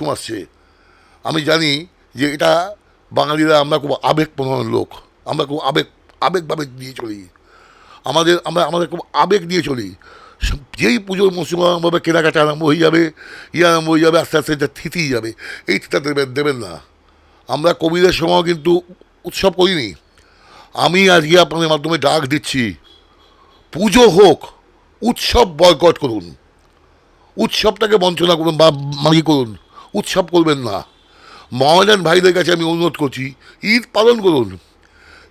আসছে আমি জানি যে এটা বাঙালিরা আমরা খুব আবেগ আবেগপ্রবণ লোক। আমরা খুব আবেগ আবেগভাবে নিয়ে চলি। আমাদের, আমরা, আমাদের খুব আবেগ দিয়ে চলি। যেই পুজোর মরশুম আরম্ভ হবে কেনাকাটা আরম্ভ হয়ে যাবে ইয়ে আরম্ভ হয়ে যাবে, আস্তে আস্তে এটা থিতিয়ে যাবে। এই থিতা দেবেন দেবেন না। আমরা কবিদের সময় কিন্তু উৎসব করিনি। আমি আজকে আপনাদের মাধ্যমে ডাক দিচ্ছি, পুজো হোক, উৎসব বয়কট করুন। উৎসবটাকে বঞ্চনা করুন বা মাগি করুন। উৎসব করবেন না। মহাজান ভাইদের কাছে আমি অনুরোধ করছি, ঈদ পালন করুন।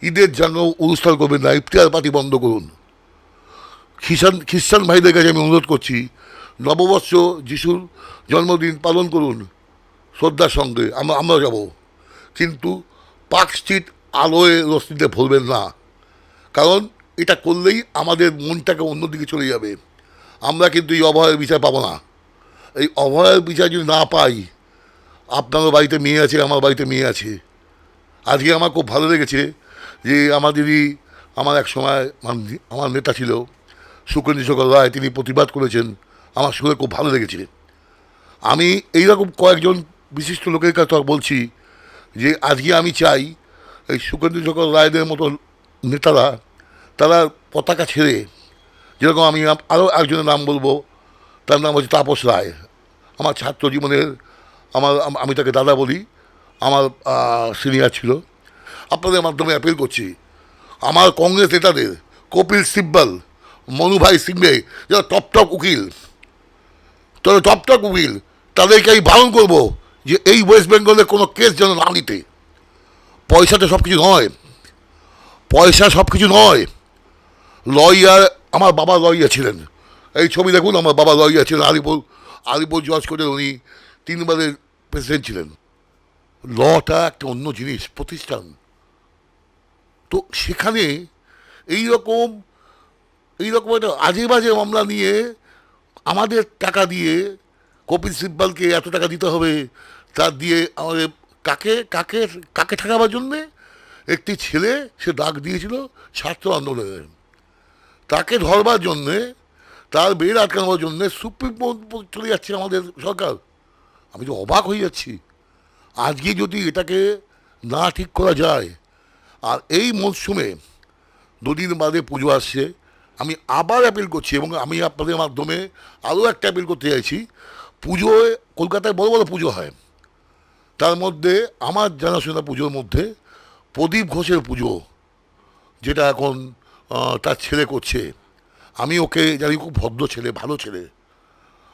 ঈদের জন্য অনুষ্ঠান করবেন না, ইফতার পার্টি বন্ধ করুন। খ্রিস্টান খ্রিস্টান ভাইদের কাছে আমি অনুরোধ করছি, নববর্ষ যিশুর জন্মদিন পালন করুন শ্রদ্ধার সঙ্গে, আমরা আমরা যাব। কিন্তু পার্ক স্ট্রিট আলোয় রশ্মিতে ভরবেন না। কারণ এটা করলেই আমাদের মনটাকে অন্যদিকে চলে যাবে। আমরা কিন্তু এই অভয়ের বিচার পাবো না। এই অভয়ের বিচার যদি না পাই, আপনারও বাড়িতে মেয়ে আছে, আমার বাড়িতে মেয়ে আছে। আজকে আমার খুব ভালো লেগেছে যে আমার দিদি আমার এক সময় আমার নেতা ছিল সুকেন্দ্র শেখর রায়, তিনি প্রতিবাদ করেছেন, আমার শুনে খুব ভালো লেগেছে। আমি এইরকম কয়েকজন বিশিষ্ট লোকের কাছে বলছি যে আজকে আমি চাই এই সুকেন্দ্র শেখর রায়দের মতো নেতারা, তারা পতাকা ছেড়ে, যেরকম আমি আরও একজনের নাম বলব, তার নাম হচ্ছে তাপস রায়। আমার ছাত্র জীবনের আমার, আমি তাকে দাদা বলি, আমার সিনিয়র ছিল। আপনাদের মাধ্যমে অ্যাপিল করছি। আমার কংগ্রেস নেতাদের, কপিল সিব্বল মনুভাই সিংহে যারা টপ টপ উকিল তারা টপ টপ উকিল, তাদেরকে আমি বারণ করব যে এই ওয়েস্ট বেঙ্গলে কোনো কেস যেন না নিতে। পয়সাতে সব কিছু নয়। পয়সা সব কিছু নয়। লয়ার, আমার বাবা লয়ার ছিলেন। এই ছবি দেখুন, আমার বাবা লয়ার ছিলেন, আলিপুর আলিপুর জজ করে উনি তিনবারের প্রেসিডেন্ট ছিলেন। লটা একটা অন্য জিনিস, প্রতিষ্ঠান। তো সেখানে এই রকম এই রকম একটা আজে বাজে মামলা নিয়ে আমাদের টাকা দিয়ে কপিল সিব্বালকে এত টাকা দিতে হবে তার দিয়ে আমাদের কাকে কাকে কাকে ঠেকাবার জন্যে? একটি ছেলে, সে ডাক দিয়েছিল ছাত্র আন্দোলনে তাকে ধরবার জন্যে তার বেড় আটকানোর জন্যে সুপ্রিম কোর্ট চলে যাচ্ছে আমাদের সরকার। আমি তো অবাক হয়ে যাচ্ছি। আজকে যদি এটাকে না ঠিক করা যায়, আর এই মরশুমে দুদিন বাদে পুজো আসছে, আমি আবার অ্যাপিল করছি এবং আমি আপনাদের মাধ্যমে আরও একটা অ্যাপিল করতে চাইছি। পুজোয় কলকাতায় বড় বড় পুজো হয়। তার মধ্যে আমার জানাশোনা পুজোর মধ্যে প্রদীপ ঘোষের পুজো, যেটা এখন তার ছেলে করছে। আমি ওকে জানি খুব ভদ্র ছেলে, ভালো ছেলে।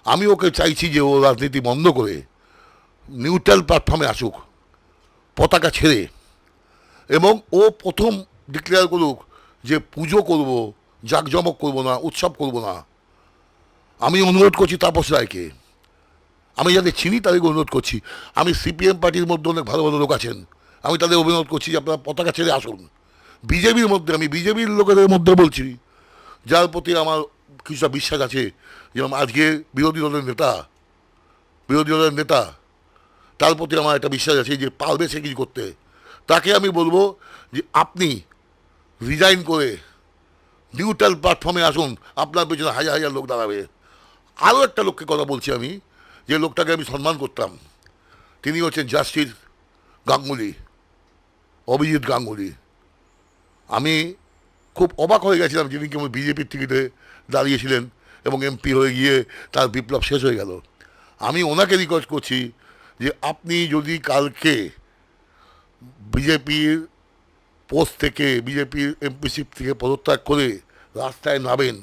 আমি ওকে চাইছি যে ও রাজনীতি বন্ধ করে নিউট্রাল প্ল্যাটফর্মে আসুক, পতাকা ছেড়ে এবং ও প্রথম ডিক্লেয়ার করুক যে পুজো করব, জাঁকজমক করব না, উৎসব করব না। আমি অনুরোধ করছি তাপস রায়কে। আমি যাদের চিনি তাদেরকে অনুরোধ করছি। আমি সিপিএম পার্টির মধ্যে অনেক ভালো ভালো লোক আছেন। আমি তাদের অনুরোধ করছি যে আপনারা পতাকা ছেড়ে আসুন। বিজেপির মধ্যে, আমি বিজেপির লোকেদের মধ্যে বলছি। যার প্রতি আমার কিছুটা বিশ্বাস আছে, যেমন আজকে বিরোধী দলের নেতা, বিরোধী দলের নেতা, তার প্রতি আমার একটা বিশ্বাস আছে যে পারবে সে কিছু করতে। তাকে আমি বলব যে আপনি রিজাইন করে নিউট্রাল প্ল্যাটফর্মে আসুন, আপনার পেছনে হাজার হাজার লোক দাঁড়াবে। আরও একটা লোককে কথা বলছি আমি, যে লোকটাকে আমি সম্মান করতাম। তিনি হচ্ছেন জাস্টিস গাঙ্গুলি, অভিজিৎ গাঙ্গুলি। আমি খুব অবাক হয়ে গেছিলাম যিনি কেমন বিজেপির টিকিটে দাঁড়িয়েছিলেন এবং এমপি হয়ে গিয়ে তার বিপ্লব শেষ হয়ে গেল। আমি ওনাকে রিকোয়েস্ট করছি যে আপনি যদি কালকে বিজেপির পোস্ট থেকে, বিজেপির এমপিসিপ থেকে পদত্যাগ করে রাস্তায় নামেন,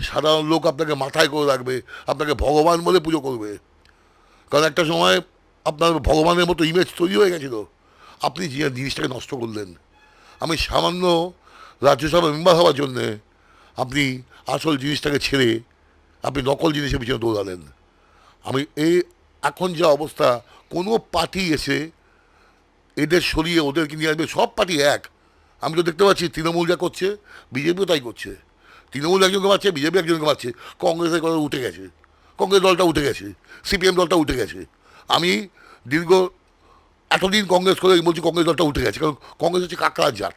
সাধারণ লোক আপনাকে মাথায় করে রাখবে, আপনাকে ভগবান বলে পুজো করবে। কারণ একটা সময় আপনার ভগবানের মতো ইমেজ তৈরি হয়ে গেছিল। আপনি যে জিনিসটাকে নষ্ট করলেন, আমি সামান্য রাজ্যসভা মেম্বার হওয়ার জন্যে আপনি আসল জিনিসটাকে ছেড়ে আপনি নকল জিনিসের পিছনে দৌড়ালেন। আমি এই এখন যা অবস্থা, কোনো পার্টি এসে এদের সরিয়ে ওদেরকে নিয়ে আসবে, সব পার্টি এক। আমি তো দেখতে পাচ্ছি তৃণমূল যা করছে, বিজেপিও তাই করছে। তৃণমূল একজনকে মারছে, বিজেপি একজনকে মারছে, কংগ্রেসের কথা উঠে গেছে। কংগ্রেস দলটা উঠে গেছে, সিপিএম দলটা উঠে গেছে। আমি দীর্ঘ এতদিন কংগ্রেস করে বলছি কংগ্রেস দলটা উঠে গেছে, কারণ কংগ্রেস হচ্ছে কাকড়ার জাত।